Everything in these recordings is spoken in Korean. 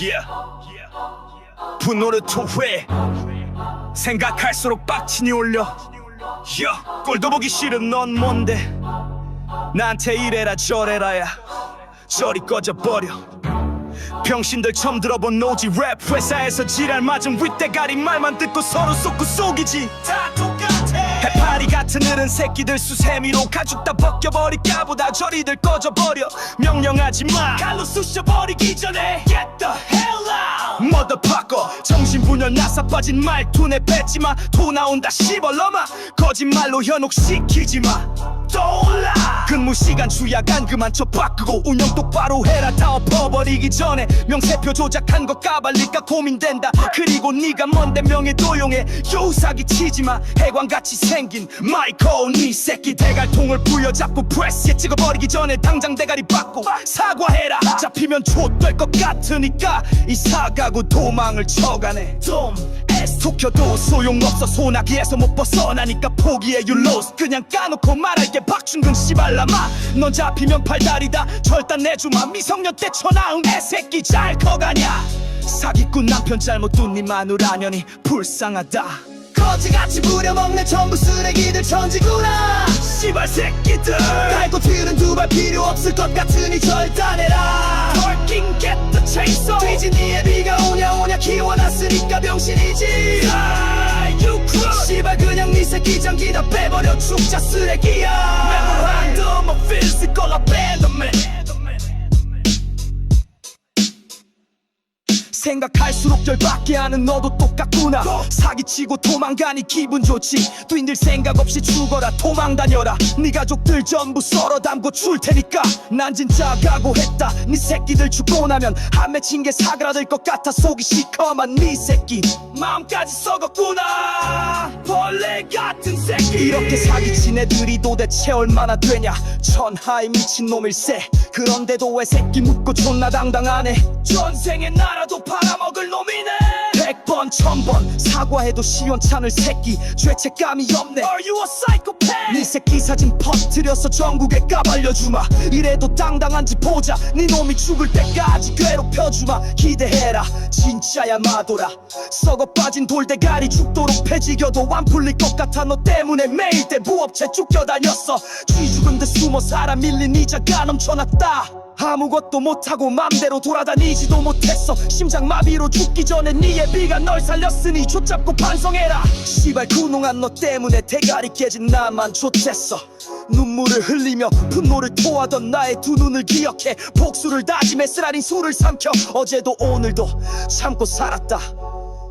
yeah. 분노를 토해 생각할수록 빡친이 올려. yeah. 꼴도 보기 싫은 넌 뭔데? 나한테 이래라 저래라야. 저리 꺼져버려. 병신들 처음 들어본 노지 랩 회사에서 지랄 맞은 윗대가리 말만 듣고 서로 쏟고 속이지. 다 해파리 같은 느른 새끼들 수세미로 가죽 다 벗겨버릴까 보다 저리들 꺼져버려. 명령하지 마. 칼로 쑤셔버리기 전에 Get the hell out. Motherfucker 정신분열 나사 빠진 말투 내 뱉지마. 토 나온다 씨발놈아 거짓말로 현혹시키지마 떠올라. 근무 시간 주야간 그만 쳐 바꾸고 운영 똑바로 해라. 다 엎어버리기 전에 명세표 조작한 거 까발릴까 고민된다. 그리고 네가 뭔데 명예 도용해. 요사기 치지마. 해광같이 생긴 마이콜 네 새끼. 대갈통을 부여잡고 프레스에 찍어버리기 전에 당장 대가리 받고 사과해라. 잡히면 좆될 것 같으니까 이 사가고 도망을 쳐가네. 좀 속여도 소용없어. 소나기에서 못 벗어나니까 포기해 you lost. 그냥 까놓고 말할게. 박준근 씨발라마. 넌 잡히면 팔다리다. 절단 내주마. 미성년 때 쳐나은 애새끼 잘 커가냐. 사기꾼 남편 잘못 둔네 마누라년이 불쌍하다 거지같이 부려먹는 전부 쓰레기들 천지구나 씨발 새끼들. 튀는 두발 필요 없을 것 같으니 절단해라. Working get the chainsaw. 뒤진 니의 비가 오냐 오냐 키워놨으니까 병신이지. Die you crush 씨발 그냥 네 새끼 장기 다 빼버려. 죽자 쓰레기야. Memorandum of physical 생각할수록 열받게 하는 너도 똑같구나. 사기치고 도망가니 기분 좋지. 뛴들 생각 없이 죽어라. 도망 다녀라. 네 가족들 전부 썰어 담고 줄 테니까. 난 진짜 각오했다. 네 새끼들 죽고 나면 한 맺힌 게 사그라들 것 같아. 속이 시커먼 네 새끼. 마음까지 썩었구나. 벌레 같은 새끼. 이렇게 사기친 애들이 도대체 얼마나 되냐. 천하의 미친놈일세 그런데도 왜 새끼 묻고 존나 당당하네 전생에 나라도 팔아먹을 놈이네. 백번 천번 사과해도 시원찮을 새끼. 죄책감이 없네. Are you a psychopath? 네 새끼 사진 퍼뜨려서 전국에 까발려주마. 이래도 당당한지 보자. 네 놈이 죽을 때까지 괴롭혀주마. 기대해라. 진짜야 마도라 썩어 빠진 돌대가리 죽도록 패지겨도 안 풀릴 것 같아. 너 때문에 매일 대부업체 쫓겨다녔어. 쥐 죽은 듯 숨어 살아 밀린 이자가 넘쳐났다 아무것도 못하고 맘대로 돌아다니지도 못했어. 심장마비로 죽기 전에 네 애비가 널 살렸으니 쫓잡고 반성해라. 씨발 군웅한 너 때문에 대가리 깨진 나만 좆됐어. 눈물을 흘리며 분노를 토하던 나의 두 눈을 기억해. 복수를 다짐해 쓰라린 술을 삼켜. 어제도 오늘도 참고 살았다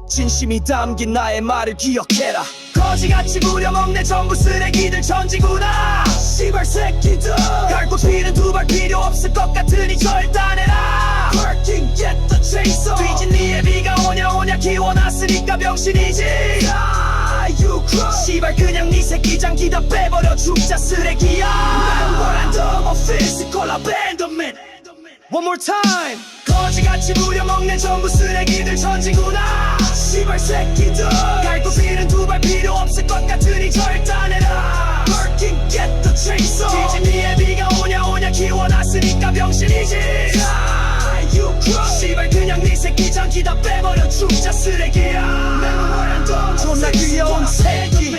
진심이 담긴 나의 말을 기억해라. 거지같이 부려먹네 전부 쓰레기들 천지구나. 씨발 새끼들. 갈고 튀는 두 발 필요 없을 것 같으니 절단해라. Working get the chainsaw. 뒤진 니의 비가 오냐 오냐 키워놨으니까 병신이지. 씨발 그냥 네 새끼 장 기 다 빼버려 죽자 쓰레기야. Memorandum of physical abandonment. One more time. 거지같이 부려먹는 전부 쓰레기들 천지구나. 씨발 새끼들. 갈고 피는 두 발 필요 없을 것 같으니 절단해라. Working get the chainsaw 뒤진 니의 비가 오냐 오냐 키워놨으니까 병신이지. You crush 씨발 그냥 네 새끼 장기 다 빼버려. 죽자 쓰레기야. 존나 귀여운 새끼.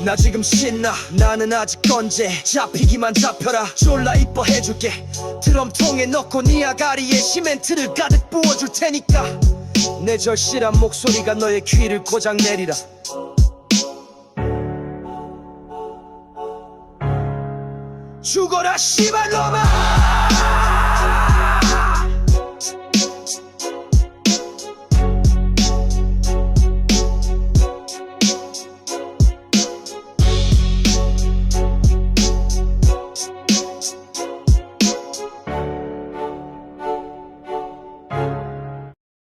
나 지금 신나. 나는 아직 건재. 잡히기만 잡혀라. 졸라 이뻐해줄게. 드럼통에 넣고 네 아가리에 시멘트를 가득 부어줄 테니까 내 절실한 목소리가 너의 귀를 고장 내리라. 죽어라 씨발 놈아